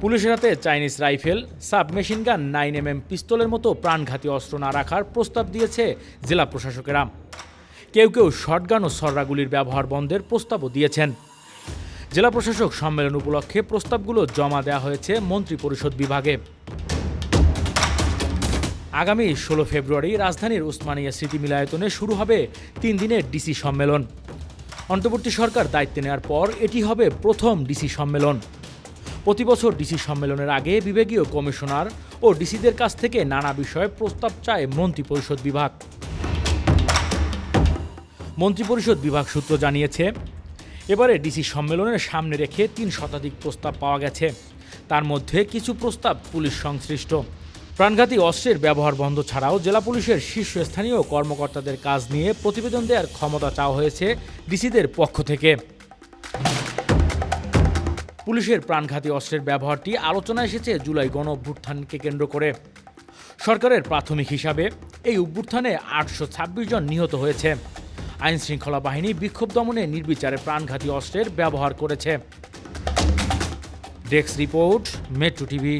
পুলিশের হাতে Chinese rifle submachine gun, nine M M পিস্তলের মতো প্রাণঘাতী অস্ত্র না রাখার প্রস্তাব দিয়েছে জেলা প্রশাসকেরা। কেউ কেউ শটগান ও সররাগুলির ব্যবহার বন্ধের প্রস্তাবও দিয়েছেন। জেলা প্রশাসক সম্মেলন উপলক্ষে প্রস্তাবগুলো জমা দেওয়া হয়েছে মন্ত্রী পরিষদ বিভাগে। আগামী ষোলো ফেব্রুয়ারি রাজধানীর উসমানিয়া স্মৃতি মিলায়তনে শুরু হবে তিন দিনের ডিসি সম্মেলন। অন্তর্বর্তী সরকার দায়িত্ব নেওয়ার পর এটি হবে প্রথম ডিসি সম্মেলন। প্রতি বছর ডিসি সম্মেলনের আগে বিভাগীয় কমিশনার ও ডিসিদের কাছ থেকে নানা বিষয়ে প্রস্তাব চায় মন্ত্রী পরিষদ বিভাগ। মন্ত্রিপরিষদ বিভাগ সূত্র জানিয়েছে, এবারে ডিসি সম্মেলনের সামনে রেখে তিন শতাধিক প্রস্তাব পাওয়া গেছে। তার মধ্যে কিছু প্রস্তাব পুলিশ সংশ্লিষ্ট। প্রাণঘাতী অস্ত্রের ব্যবহার বন্ধ ছাড়াও জেলা পুলিশের শীর্ষস্থানীয় কর্মকর্তাদের কাজ নিয়ে প্রতিবেদন দেওয়ার ক্ষমতা চাওয়া হয়েছে ডিসিদের পক্ষ থেকে। পুলিশের প্রাণঘাতী অস্ত্রের ব্যবহারটি আলোচনা এসেছে জুলাই গণ অভ্যুত্থানকে কেন্দ্র করে। সরকারের প্রাথমিক হিসাবে এই অভ্যুত্থানে আটশো ছাব্বিশ জন নিহত হয়েছে। আইন শৃঙ্খলা বাহিনী বিক্ষোভ দমনে নির্বিচারে প্রাণঘাতী অস্ত্রের ব্যবহার করেছে। Desk report, metro TV.